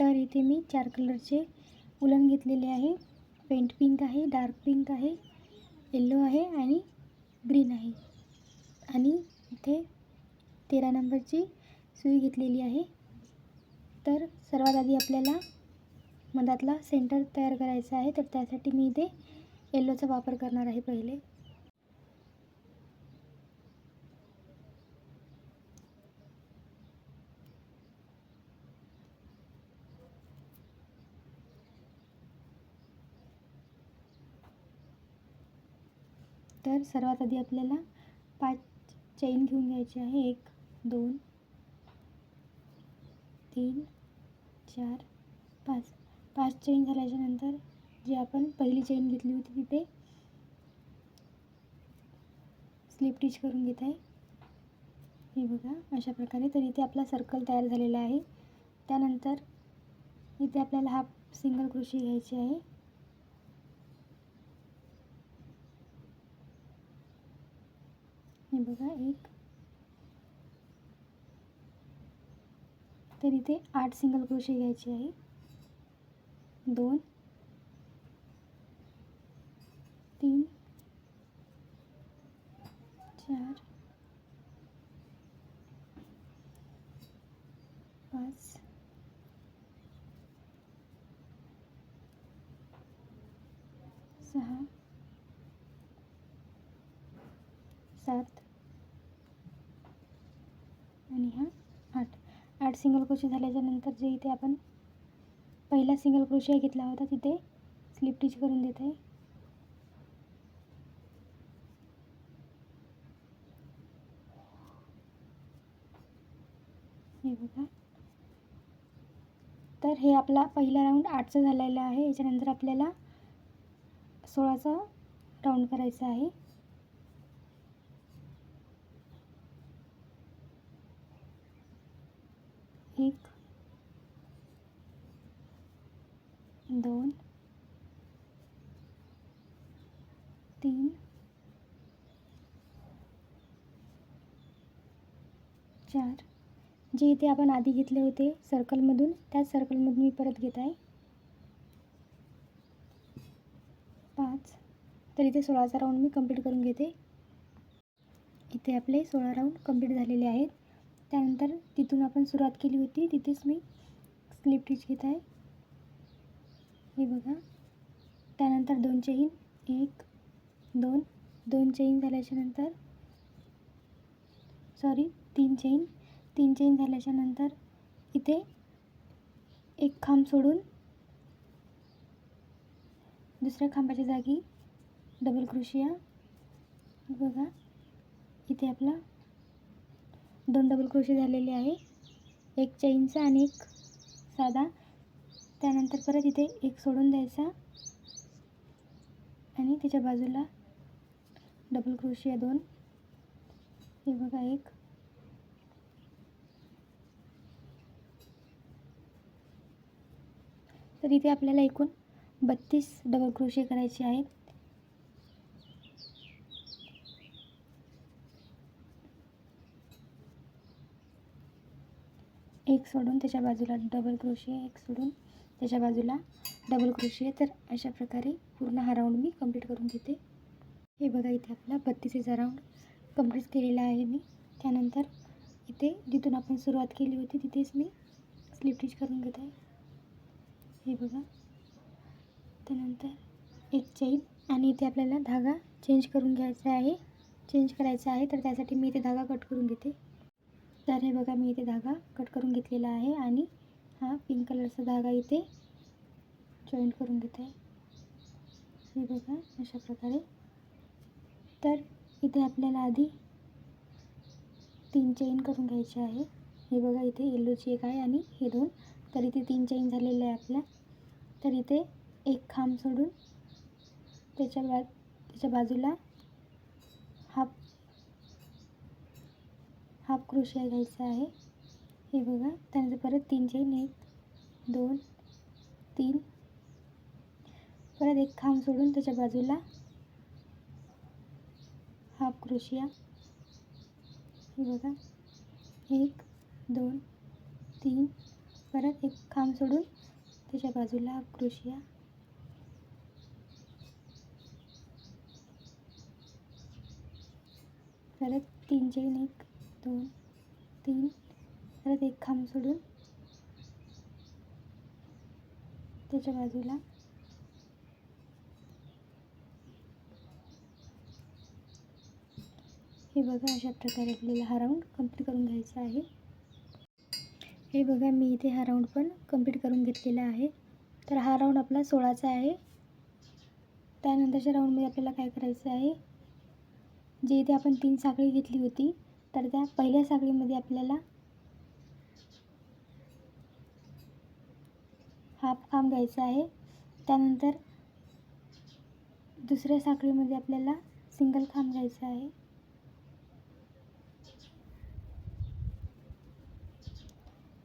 तर इथे मी चार कलरचे उलन घेतलेले आहे. पेंट पिंक आहे डार्क पिंक आहे येल्लो आहे आणि ग्रीन आहे. आणि इथे तेरा नंबरची सुई घेतलेली आहे. तर सर्वात आधी आपल्याला मधातला सेंटर तयार करायचा आहे. तर त्यासाठी मी इथे येल्लोचा वापर करणार आहे पहिले. तर सर्वात आधी आपल्याला पाच चैन घेऊन घ्यायची आहे. एक दोन तीन चार पाच. पाच चैन झाल्याच्यानंतर जी आपण पहिली चैन घेतली होती तिथे स्लिप टिच करून घेत आहे. हे बघा अशा प्रकारे. तर इथे आपला सर्कल तयार झालेला आहे. त्यानंतर इथे आपल्याला हाफ सिंगल क्रोशी घ्यायची आहे. हे एक। तर इथे आठ सिंगल क्रोशे घ्यायचे दोन. तीन. चार. सहा. सात. आठ सिंगल क्रोशे झाल्याच्यानंतर जे इथे आपण पहिला सिंगल क्रोशिया घेतला होता तिथे स्लिप टिच करून देत. आहे हे बघा. तर हे आपला पहिला राऊंड आठचा झालेला आहे. याच्यानंतर आपल्याला सोळाचा राऊंड करायचा आहे. एक दोन तीन चार. जे इथे आपण आधी घेतले होते सर्कलमधून त्याच सर्कलमधून मी परत घेत आहे. पाच. तर इथे सोळाचा राऊंड मी कंप्लीट करून घेते. इथे आपले सोळा राऊंड कंप्लीट झालेले आहेत. त्यानंतर तिथून आपण सुरुवात केली होती. तिथेच मी स्लिप टिच घेत आहे. हे बघा. त्यानंतर दोन चेन एक दोन. दोन चेन झाल्याच्यानंतर सॉरी तीन चेन तीन चेन झाल्याच्यानंतर इथे एक खांब सोडून दुसऱ्या खांबाच्या जागी डबल क्रोशिया बघा. इथे आपला दोन डबल क्रोशी झालेले आहे. एक चैनचा आणि एक साधा. त्यानंतर परत इथे एक सोडून द्यायचा. आणि त्याच्या बाजूला डबल क्रोशी आहे दोन. हे बघा एक. तर इथे आपल्याला एकूण बत्तीस डबल क्रोशी करायचे आहेत. एक सोडून त्याच्या बाजूला डबल क्रोशिया एक सोडून त्याच्या बाजूला डबल क्रोशिया तर अशा प्रकारे पूर्ण हा राऊंड मी कंप्लीट करून घेते. हे बघा इथे आपला बत्तीसीचा राऊंड कंप्लीट केलेला आहे मी. त्यानंतर इथे जिथून आपण सुरुवात केली होती तिथेच मी स्लिप टिच करून घेत आहे. हे बघा. त्यानंतर एक चैन आणि इथे आपल्याला धागा चेंज करून घ्यायचा आहे. चेंज करायचा आहे तर त्यासाठी मी इथे धागा कट करून घेते. तर हे बघा मी इथे धागा कट करून घेतलेला आहे आणि हा पिंक कलरचा धागा इथे जॉईंट करून घेत. आहे हे बघा अशा प्रकारे. तर इथे आपल्याला आधी तीन चेन करून घ्यायची आहे. हे बघा इथे येल्लोची एक आहे आणि हे दोन. तर इथे तीन चेन झालेले आहे आपल्या. तर इथे एक खांब सोडून त्याच्या बा त्याच्या बाजूला हाफ हाफ क्रोशिया घ्यायचा आहे. हे बघा त्यानंतर परत तीन चेन एक दोन तीन. परत एक खांब सोडून त्याच्या बाजूला हाफ क्रोशिया. हे बघा एक दोन तीन. परत एक खांब सोडून त्याच्या बाजूला क्रोशिया. परत तीन चेन एक दोन तीन. परत एक खांब सोडून त्याच्या बाजूला. हे बघा अशा प्रकारे आपल्याला हा राऊंड कंप्लीट करून घ्यायचा आहे. हे बघा मी इथे हा राऊंड पण कंप्लीट करून घेतलेला आहे. तर हा राऊंड आपला सोळाचा आहे. त्यानंतरच्या राऊंडमध्ये आपल्याला काय करायचं आहे? जे इथे आपण तीन साखळी घेतली होती तर त्या पहिल्या साखळीमध्ये आपल्याला हाफ खांब घ्यायचा आहे. त्यानंतर दुसऱ्या साखळीमध्ये आपल्याला सिंगल खांब घ्यायचा आहे.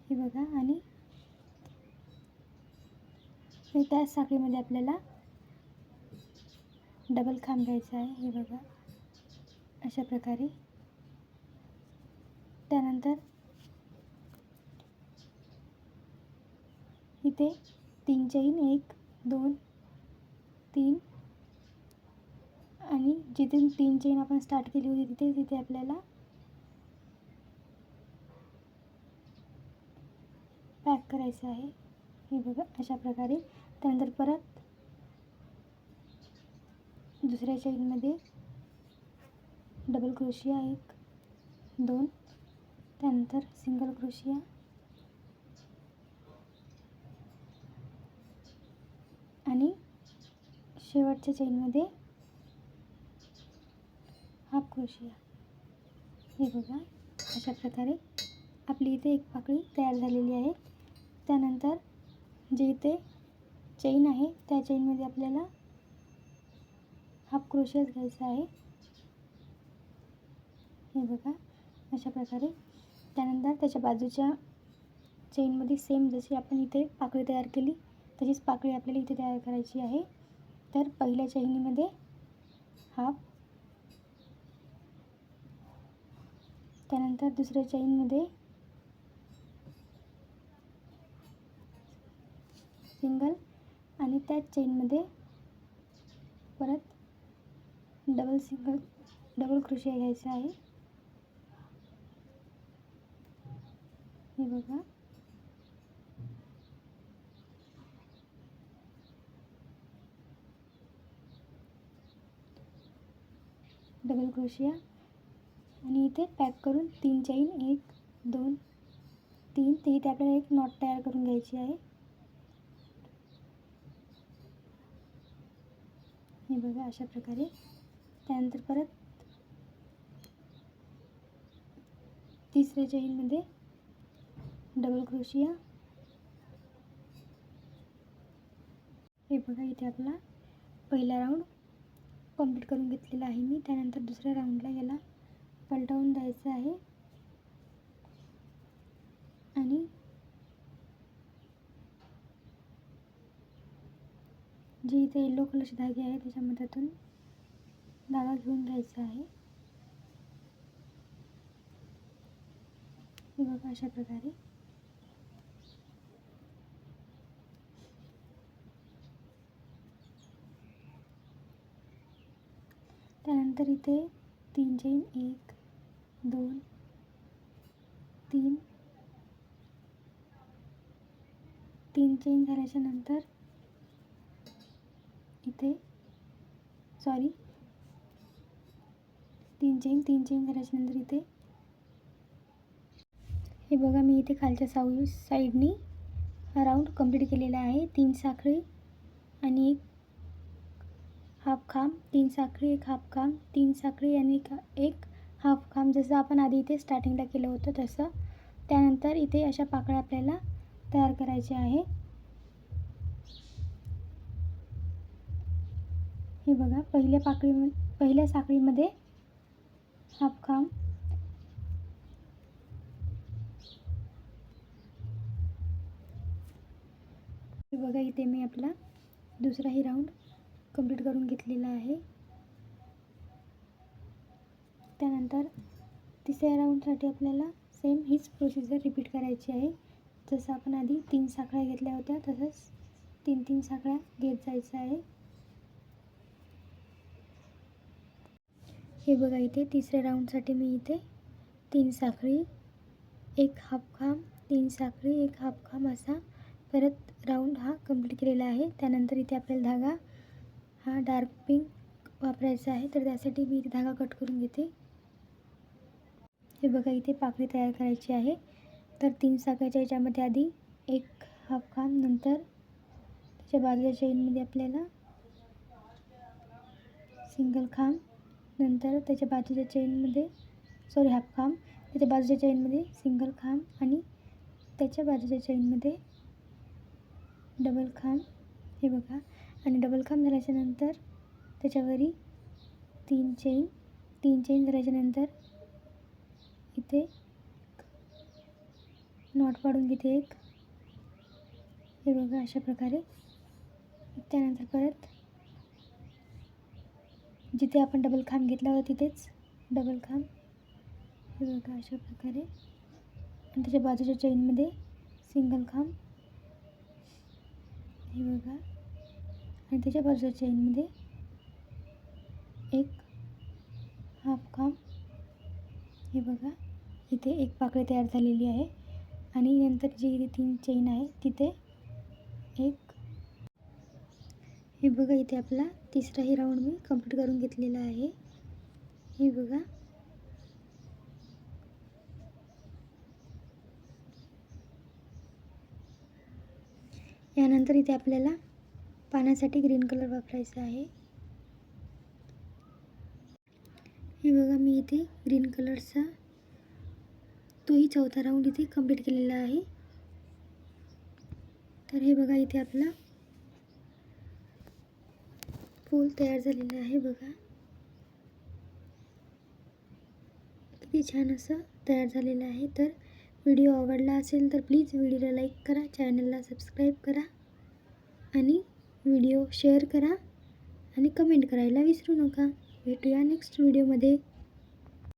हे बघा आणि त्याच साखळीमध्ये आपल्याला डबल खांब घ्यायचा आहे. हे बघा अशा प्रकारे. त्यानंतर इथे तीन चैन एक दोन तीन. आणि जिथून तीन चेन आपण स्टार्ट केली होती तिथे तिथे आपल्याला पॅक करायचं आहे. हे बघा अशा प्रकारे. त्यानंतर परत दुसऱ्या चेनमध्ये डबल क्रोशिया एक दोन त्यानंतर सिंगल क्रोशिया आणि शेवटच्या चेनमध्ये हाफ क्रोशिया हे बघा अशा प्रकारे आपली इथे एक पाकळी तयार झालेली आहे. त्यानंतर जे इथे चेन आहे त्या चेनमध्ये आपल्याला हाफ क्रोशियाच घ्यायचा आहे. हे बघा अशा प्रकारे त्यानंतर त्याच्या बाजूच्या चेनमध्ये सेम जशी आपण इथे पाकळी तयार केली तशीच पाकळी आपल्याला इथे तयार करायची आहे. तर पहिल्या चैनीमध्ये हाफ त्यानंतर दुसऱ्या चैनमध्ये सिंगल आणि त्याच चेनमध्ये परत डबल सिंगल डबल क्रोशिया घ्यायचा आहे. हे बघा. डबल क्रोशिया आणि इथे पॅक करून तीन चैन एक दोन तीन. ते इथे आपल्याला एक नॉट तयार करून घ्यायची आहे. हे बघा अशा प्रकारे. त्यानंतर परत तिसऱ्या चैनमध्ये डबल क्रोशिया. हे बघा इथे आपला पहिला राऊंड कंप्लीट करून घेतलेला आहे मी. त्यानंतर दुसऱ्या राऊंडला याला पलटवून द्यायचं आहे. आणि जे इथे येलो कलरचे धागे आहे त्याच्या मधातून धागा घेऊन घ्यायचा आहे. हे बघा अशा प्रकारे. तर इथे तीन चैन एक दोन तीन तीन चेन झाल्याच्यानंतर इथे सॉरी तीन चेन तीन चेन झाल्याच्यानंतर इथे. हे बघा मी इथे खालच्या साऊ साईडनी राऊंड कंप्लीट केलेला आहे. तीन साखळी आणि एक हाफ खांब तीन साखळी एक हाफ खांब तीन साखळी आणि एक एक हाफ खांब जसं आपण आधी इथे स्टार्टिंगला केलं होतं तसं. त्यानंतर इथे अशा पाकळ्या आपल्याला तयार करायचे आहे. हे बघा पहिल्या पाकळी पहिल्या साखळीमध्ये हाफ खांब हे बघा इथे मी आपला दुसराही राऊंड कंप्लीट करून घेतलेला आहे. त्यानंतर तिसऱ्या राऊंडसाठी आपल्याला सेम हीच प्रोसिजर रिपीट करायची आहे. जसं आपण आधी तीन साखळ्या घेतल्या होत्या तसंच तीन तीन साखळ्या घेत जायचं आहे. हे बघा इथे तिसऱ्या राऊंडसाठी मी इथे तीन साखळी एक हाफ खांब तीन साखळी एक हाफ खांब असा परत राऊंड हा कंप्लीट केलेला आहे. त्यानंतर इथे आपल्याला धागा हा डार्क पिंक वापरायचा आहे तर त्यासाठी मी एक धागा कट करून घेते. हे बघा इथे पाकळी तयार करायची आहे. तर तीन साखळ्याच्या याच्यामध्ये आधी एक हाफ खांब नंतर त्याच्या बाजूच्या चेनमध्ये आपल्याला सिंगल खांब नंतर त्याच्या बाजूच्या चेनमध्ये सॉरी हाफ खांब त्याच्या बाजूच्या चेनमध्ये सिंगल खांब आणि त्याच्या बाजूच्या चेनमध्ये डबल खांब हे बघा आणि डबल खांब झाल्याच्यानंतर त्याच्यावरी तीन चेन तीन चेन झाल्याच्यानंतर इथे नॉट पाडून घेते एक. हे बघा अशा प्रकारे. त्यानंतर परत जिथे आपण डबल खांब घेतला होता तिथेच डबल खांब हे बघा अशा प्रकारे. आणि त्याच्या बाजूच्या चेनमध्ये सिंगल खांब हे बघा. आणि त्याच्या बाजूच्या चेनमध्ये एक हाफ काम हे बघा इथे एक पाकळी तयार झालेली आहे. आणि नंतर जी इथे तीन चेन आहे तिथे एक हे बघा इथे आपला तिसराही राऊंड मी कंप्लीट करून घेतलेला आहे. हे बघा. यानंतर इथे आपल्याला पाण्यासाठी ग्रीन कलर वापरायचा आहे. हे बघा मी इथे ग्रीन कलरचा तोही चौथा राऊंड इथे कंप्लीट केलेला आहे. तर हे बघा इथे आपला फूल तयार झालेला आहे बघा. किती छान असं तयार झालेलं आहे. तर व्हिडिओ आवडला असेल तर प्लीज व्हिडिओला लाईक करा चॅनलला सबस्क्राईब करा आणि व्हिडिओ शेअर करा आणि कमेंट करायला विसरू नका. भेटूया नेक्स्ट व्हिडिओमध्ये